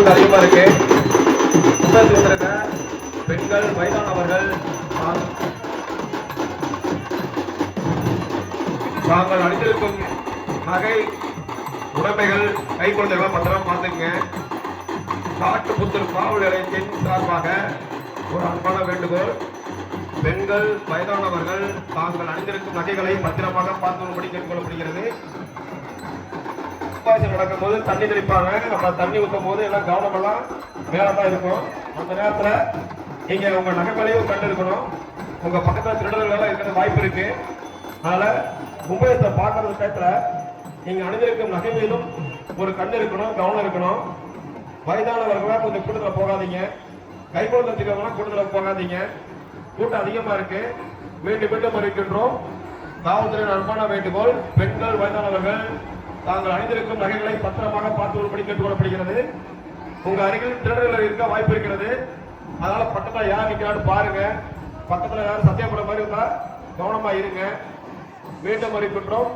கூட்டம் அதிகமாக இருக்கு. முப்பயத்தில் வந்திருக்க பெண்கள் வயதானவர்கள் நாங்கள் அணிந்திருக்கும் நகை உடமைகள் கை குழந்தைகளை பத்திரமா பார்த்துங்க காட்டுப்புத்தூர் காவல் நிலையத்தின் சார்பாக ஒரு அன்பான வேண்டுகோள். பெண்கள் வயதானவர்கள் தாங்கள் அணிந்திருக்கும் நகைகளை பத்திரமாக பார்த்தும்படி கேட்டுக்கொள்ளப்படுகிறது. துப்பாக்கி நடக்கும்போது தண்ணி தெளிப்பாங்க. நம்ம தண்ணி ஊற்றும் போது எல்லாம் கவனமெல்லாம் மேலே தான் இருக்கும். அந்த நேரத்தில் நீங்கள் உங்கள் நகைகளையும் கண்டு இருக்கணும் உங்கள் பக்கத்தில் திருடர்கள் எல்லாம் இருக்கிற வாய்ப்பு இருக்கு. அதனால் மும்பையத்தை பார்க்கறது டயத்துல நீங்கள் அணிந்திருக்கும் நகை மீதும் ஒரு கண் இருக்கணும் கவனம் இருக்கணும். வயதானவர்களாக கொஞ்சம் கூட்டத்தில் போகாதீங்க. கைகொழுந்த வச்சுக்கிறவங்களாம் கூட்டத்தில் போகாதீங்க. கூட்டம் அதிகமாக இருக்கு. மீண்டும் மீண்டும் இருக்கின்றோம் காவல்துறையின் அன்பான வேண்டுகோள் பெண்கள் வயதானவர்கள் தாங்கள் அணிந்திருக்கும் நகைகளை பத்திரமாக பார்த்து வரும்படி கேட்டுக்கொள்ளப்படுகிறது உங்க அருகில் திருடர்கள் இருக்க வாய்ப்பு இருக்கிறது. அதனால பக்கத்துல யார் நிக்கிறான்னு பாருங்க. பக்கத்துல யாரும் சத்தியப்பட மாதிரி இருந்தா கவனமா இருங்க. மீண்டும் அறிவிக்கின்றோம்.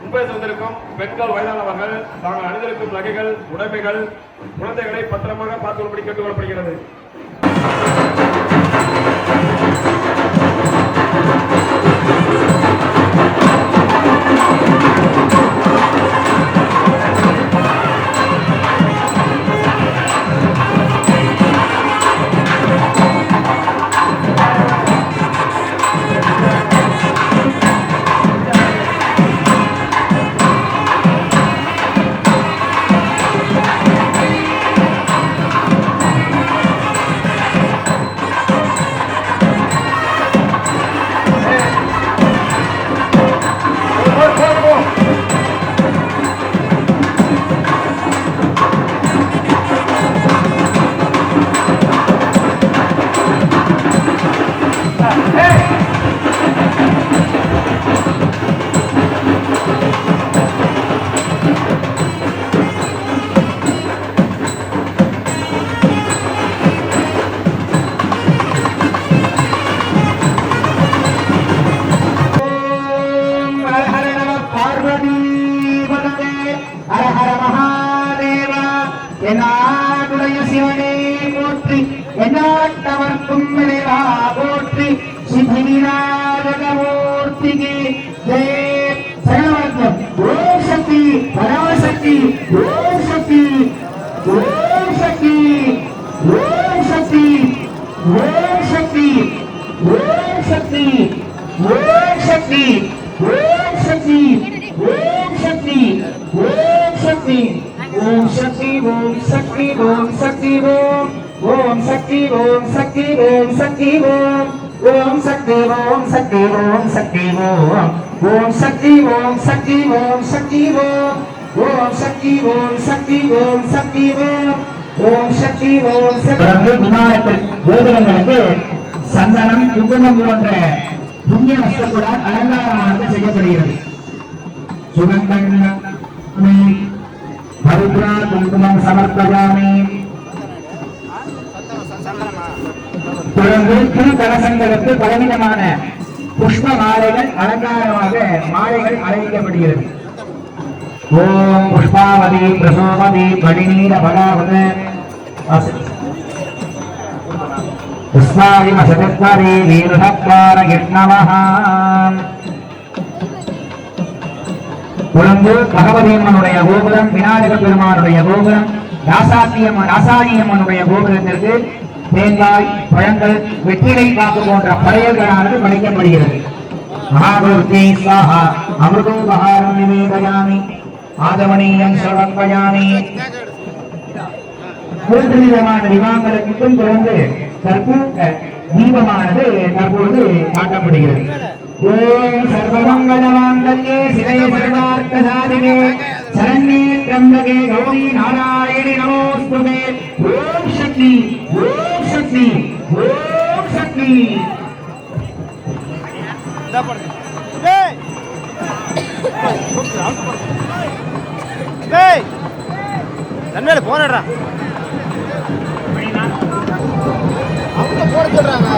மும்பை வந்திருக்கும் பெண்கள் வயதானவர்கள் தாங்கள் அணிந்திருக்கும் நகைகள் உடைமைகள் குழந்தைகளை பத்திரமாக பார்த்து வரும்படி கேட்டுக்கொள்ளப்படுகிறது எல்லாருடைய சிவனே போற்றி எல்லாட்டவர்க்கும் இறைவா போற்றி சித்திவிநாயகமூர்த்திக்கு ஜெய சரவர்க்கம் ஓம் சக்தி பராசக்தி ஓம் சக்தி ஓம் சக்தி ஓம் சக்தி ஓம் சக்தி ஓம் சக்தி ஓம் சக்தி ஓம் சக்தி ஓம் சக்தி ஓம் சக்தி ஓம் சக்தி ஓம் சக்தி ஓம் சக்தி ஓம் ஓம் சக்தி ஓம் சக்தி ஓம் சக்தி ஓம் ஓம் சக்தி ஓம் சக்தி ஓம் சக்தி ஓம் ஓம் சக்தி ஓம் சக்தி ஓம் சக்தி ஓம் ஓம் சக்தி ஓம் சக்தி ஓம் சக்தி ஓம் ஓம் சக்தி ஓம் சக்தி விமானத்தில் கோபுரங்களுக்கு சந்தனம் குங்குமம் போன்ற புண்ணிய வசத்துடன் அலங்காரமானது செய்யப்படுகிறது சுகங்கள் பவித்ரா குங்குமம் சமர்ப்பயாமி. தொடர்ந்து திரு கலசங்களுக்கு பலவிதமான புஷ்ப மாலைகள் அலங்காரமாக மாலைகள் அலங்கப்படுகிறது ஓம் புஷ்பாவதி பிரசோமதி மணிநீர பலாவத புஷ்பாதி மசதத்வரி வீரசத்வார கிருஷ்ணமஹான் குழம்பு பகவதியம்மனுடைய கோபுரம் விநாயக பெருமானுடைய கோபுரம் ராசாத்தியம்மன் ராசாணியம்மனுடைய கோபுரத்திற்கு தேங்காய் பழங்கள் வெற்றிலை காப்பு போன்ற படையல்களானது படைக்கப்படுகிறது. மகாமூர்த்தி ஸ்வாஹா. அமிர்தோபகாரம் நிவேதயாமி. ஆதவனீயம் சர்வப்பயாமி மூன்று விதமான திவாங்களுக்கும் தொடர்ந்து தற்போது தீபமானது தற்பொழுது காட்டப்படுகிறது. ஓம் சர்வமங்கல மாங்கல்யே சிவே சர்வார்த்த சாதிகே சரண்யே त्र्यंबके गौरी नारायणी नमोस्तुते ओम शक्ति। ओम शक्ति ओम शक्ति தன்மேல போனடுறா போட சொல்றாங்க